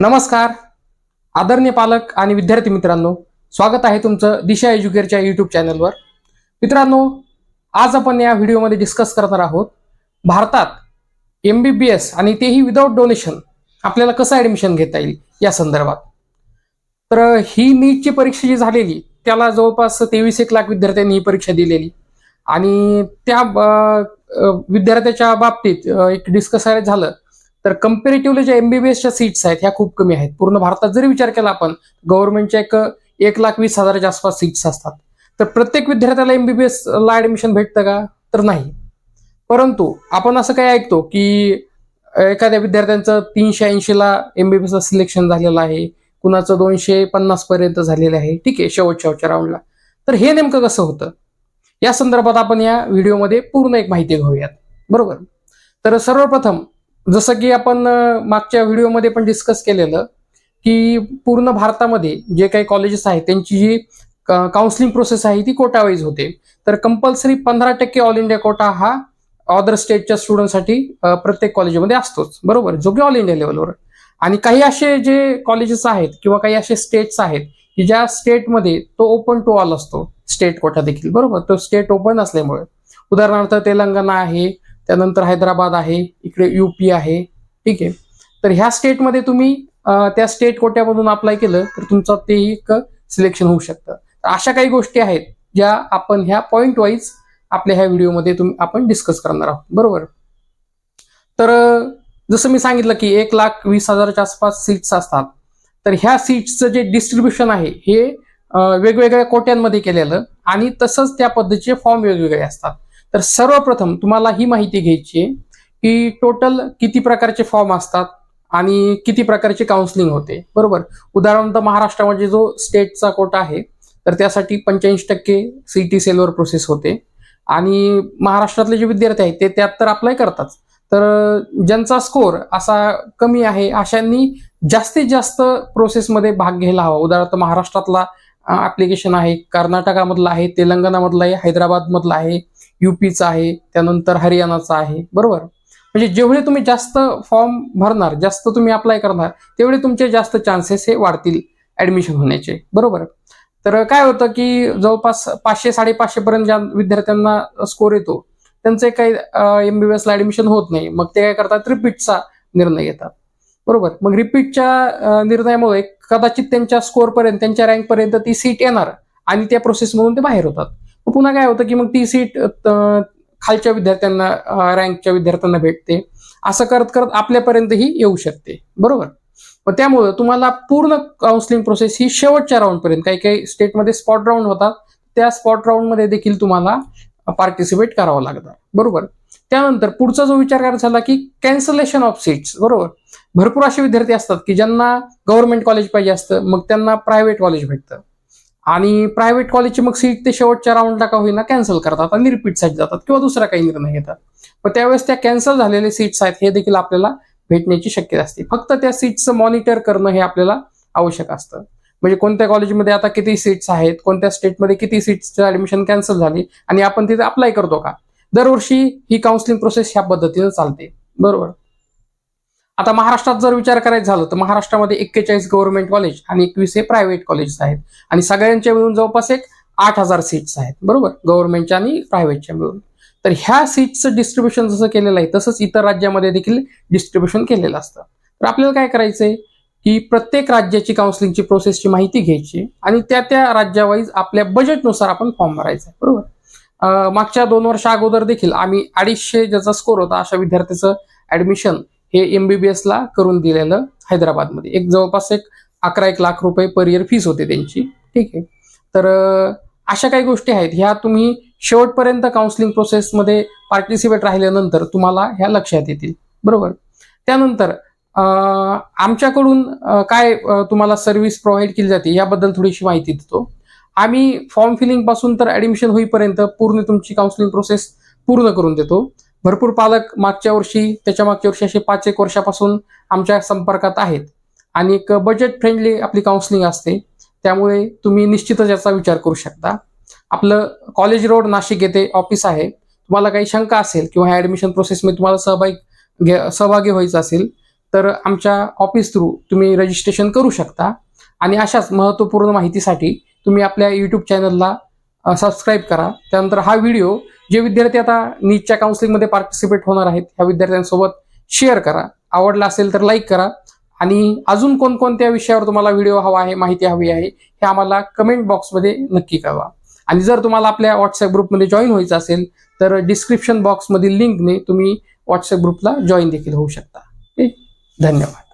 नमस्कार. आदरणीय पालक आणि विद्यार्थी मित्रांनो स्वागत आहे तुमचं दिशा एज्युकेअरच्या यूट्यूब चॅनलवर मित्रांनो आज आपण या व्हिडिओमध्ये डिस्कस करणार आहोत भारतात एम बी बी एस आणि तेही विदाऊट डोनेशन आपल्याला कसं ॲडमिशन घेता येईल या संदर्भात. तर ही नीटची परीक्षा जी झालेली त्याला जवळपास तेवीस एक लाख विद्यार्थ्यांनी ही परीक्षा दिलेली. आणि त्या विद्यार्थ्याच्या बाबतीत एक डिस्कस झालं. तर कम्पेरेटिव्हली ज्या एमबीबीएसच्या सीट्स आहेत ह्या खूप कमी आहेत. पूर्ण भारतात जरी विचार केला आपण गव्हर्नमेंटच्या एक एक लाख वीस हजाराच्या आसपास सीट्स असतात. तर प्रत्येक विद्यार्थ्याला एमबीबीएस ला ऍडमिशन भेटतं का? तर नाही. परंतु आपण असं काय ऐकतो की एखाद्या विद्यार्थ्यांचं तीनशे ऐंशीला एमबीबीएसला सिलेक्शन झालेलं आहे. कुणाचं दोनशे पन्नास पर्यंत झालेलं आहे. ठीक आहे शेवट शेवटच्या राऊंडला तर हे नेमकं कसं होतं? या संदर्भात आपण या व्हिडिओमध्ये पूर्ण एक माहिती घेऊयात. बरोबर? तर सर्वप्रथम जसं की आपण मागच्या व्हिडिओमध्ये पण डिस्कस केलेलं की पूर्ण भारतामध्ये जे काही कॉलेजेस आहेत त्यांची जी काउन्सिलिंग प्रोसेस आहे ती कोटावाईज होते. तर कंपल्सरी पंधरा टक्के ऑल इंडिया कोटा हा अदर स्टेटच्या स्टुडंटसाठी प्रत्येक कॉलेजमध्ये असतोच. बरोबर? जो की ऑल इंडिया लेवलवर आणि काही असे जे कॉलेजेस आहेत किंवा काही असे स्टेट्स आहेत की ज्या स्टेटमध्ये तो ओपन टू ऑल असतो. स्टेट कोटा देखील. बरोबर? तो स्टेट ओपन असल्यामुळे. उदाहरणार्थ तेलंगणा आहे त्यानंतर हैदराबाद आहे इकडे यूपी आहे ठीक आहे. तर ह्या स्टेटमध्ये तुम्ही त्या स्टेट कोट्यामधून अप्लाय केलं तर तुमचं ते एक सिलेक्शन होऊ शकतं. तर अशा काही गोष्टी आहेत ज्या आपण ह्या पॉईंट वाईज आपल्या ह्या व्हिडिओमध्ये तुम्ही आपण डिस्कस करणार आहोत. बरोबर? तर जसं मी सांगितलं की एक लाख वीस हजाराच्या आसपास सीट्स असतात. तर ह्या सीट्सचं जे डिस्ट्रीब्युशन आहे हे वेगवेगळ्या कोट्यांमध्ये केलेलं आणि तसंच त्या पद्धतीचे फॉर्म वेगवेगळे असतात. तर सर्वप्रथम तुम्हाला ही माहिती घ्यायची आहे की टोटल किती प्रकारचे फॉर्म असतात आणि किती प्रकारचे काउन्सिलिंग होते. बरोबर? उदाहरणार्थ महाराष्ट्रामध्ये जो स्टेटचा कोटा आहे तर त्यासाठी पंच्याऐंशी टक्के सी टी सेलवर प्रोसेस होते. आणि महाराष्ट्रातले जे विद्यार्थी आहेत ते त्यात तर अप्लाय करतात. तर ज्यांचा स्कोर असा कमी आहे अशांनी जास्तीत जास्त प्रोसेसमध्ये भाग घ्यायला हवा. उदाहरणार्थ महाराष्ट्रातला ॲप्लिकेशन आहे कर्नाटकामधला आहे तेलंगणामधला आहे हैदराबादमधला आहे युपीचा आहे त्यानंतर हरियाणाचा आहे बरोबर? म्हणजे जेवढे तुम्ही जास्त फॉर्म भरणार जास्त तुम्ही अप्लाय करणार तेवढे तुमचे जास्त चान्सेस हे वाढतील ऍडमिशन होण्याचे बरोबर? तर काय होतं की जवळपास पाचशे साडेपाचशे पर्यंत ज्या विद्यार्थ्यांना स्कोर येतो त्यांचे काही एमबीबीएस ला ऍडमिशन होत नाही. मग ते काय करतात? रिपीटचा निर्णय घेतात. बरोबर? मग रिपीटच्या निर्णयामुळे कदाचित त्यांच्या स्कोरपर्यंत त्यांच्या रँक पर्यंत ती सीट येणार आणि त्या प्रोसेसमधून ते बाहेर होतात. पुन्हा काय होतं की मग ती सीट खालच्या विद्यार्थ्यांना रँकच्या विद्यार्थ्यांना भेटते. असं करत करत आपल्यापर्यंतही येऊ शकते. बरोबर? मग त्यामुळं तुम्हाला पूर्ण काउन्सिलिंग प्रोसेस ही शेवटच्या राऊंड पर्यंत काही काही स्टेटमध्ये स्पॉट राऊंड होतात. त्या स्पॉट राऊंडमध्ये देखील तुम्हाला पार्टिसिपेट करावं लागतं. बरोबर? त्यानंतर पुढचा जो विचार करायचा झाला की कॅन्सलेशन ऑफ सीट्स बरोबर? भरपूर असे विद्यार्थी असतात की ज्यांना गव्हर्नमेंट कॉलेज पाहिजे असतं मग त्यांना प्रायव्हेट कॉलेज भेटतं. आणि प्रायव्हेट कॉलेजची मग सीट ते शेवटच्या राऊंडला का होईना कॅन्सल करतात आणि रिपीटसाठी जातात किंवा दुसरा काही निर्णय घेतात. पण त्यावेळेस त्या कॅन्सल झालेले सीट्स आहेत हे देखील आपल्याला भेटण्याची शक्यता असते. फक्त त्या सीट्सचं मॉनिटर करणं हे आपल्याला आवश्यक असतं. म्हणजे कोणत्या कॉलेजमध्ये आता किती सीट्स आहेत कोणत्या स्टेटमध्ये किती सीट्सचं ऍडमिशन कॅन्सल झाली आणि आपण तिथे अप्लाय करतो का? दरवर्षी ही काउन्सिलिंग प्रोसेस ह्या पद्धतीने चालते. बरोबर? आता महाराष्ट्रात जर विचार करायचा झालं तर महाराष्ट्रामध्ये एक्केचाळीस गव्हर्नमेंट कॉलेज आणि एकवीस हे प्रायव्हेट कॉलेजेस आहेत. आणि सगळ्यांच्या मिळून जवळपास एक आठ हजार सीट्स आहेत. बरोबर? गव्हर्नमेंटच्या आणि प्रायव्हेटच्या मिळून. तर ह्या सीट्सचं डिस्ट्रीब्युशन जसं केलेलं आहे तसंच इतर राज्यामध्ये देखील डिस्ट्रीब्युशन केलेलं असतं. तर आपल्याला काय करायचंय? की प्रत्येक राज्याची काउन्सिलिंगची प्रोसेसची माहिती घ्यायची आणि त्या त्या राज्यावाईज आपल्या बजेटनुसार आपण फॉर्म भरायचा बरोबर? मागच्या दोन वर्षा अगोदर देखील आम्ही अडीचशे ज्याचा स्कोर होता अशा विद्यार्थ्याचं ऍडमिशन हे एमबीबीएस ला करून दिलेलं हैदराबादमध्ये. एक जवळपास एक अकरा एक लाख रुपये पर इयर फीस होते त्यांची. ठीक आहे. तर अशा काही गोष्टी आहेत. ह्या तुम्ही शेवटपर्यंत काउन्सिलिंग प्रोसेसमध्ये पार्टिसिपेट राहिल्यानंतर तुम्हाला ह्या लक्षात येतील. बरोबर? त्यानंतर आमच्याकडून काय तुम्हाला सर्व्हिस प्रोव्हाइड केली जाते याबद्दल थोडीशी माहिती देतो. आम्ही फॉर्म फिलिंगपासून तर ऍडमिशन होईपर्यंत पूर्ण तुमची काउन्सिलिंग प्रोसेस पूर्ण करून देतो. भरपूर पालक मागच्या वर्षी त्याच्या मागच्या वर्षी असे पाच एक वर्षापासून आमच्या संपर्कात आहेत. आणि एक बजेट फ्रेंडली आपली काउन्सिलिंग असते. त्यामुळे तुम्ही निश्चितच याचा विचार करू शकता. आपलं कॉलेज रोड नाशिक येथे ऑफिस आहे. तुम्हाला काही शंका असेल किंवा ह्या ऍडमिशन प्रोसेसमध्ये तुम्हाला सहभागी घे- सहभागी व्हायचं असेल तर आमच्या ऑफिस थ्रू तुम्ही रजिस्ट्रेशन करू शकता. आणि अशाच महत्त्वपूर्ण माहितीसाठी तुम्ही आपल्या यूट्यूब चॅनलला सबस्क्राईब करा. त्यानंतर हा व्हिडिओ जे विद्यार्थी आता नीटच्या काउन्सिलिंगमध्ये पार्टिसिपेट होणार आहेत ह्या विद्यार्थ्यांसोबत शेअर करा. आवडला असेल तर लाईक करा. आणि अजून कोणकोणत्या विषयावर तुम्हाला व्हिडिओ हवा आहे माहिती हवी आहे हे आम्हाला कमेंट बॉक्समध्ये नक्की कळवा. आणि जर तुम्हाला आपल्या व्हॉट्सअप ग्रुपमध्ये जॉईन व्हायचं असेल तर डिस्क्रिप्शन बॉक्समधील लिंकने तुम्ही व्हॉट्सअप ग्रुपला जॉईन देखील होऊ शकता. धन्यवाद.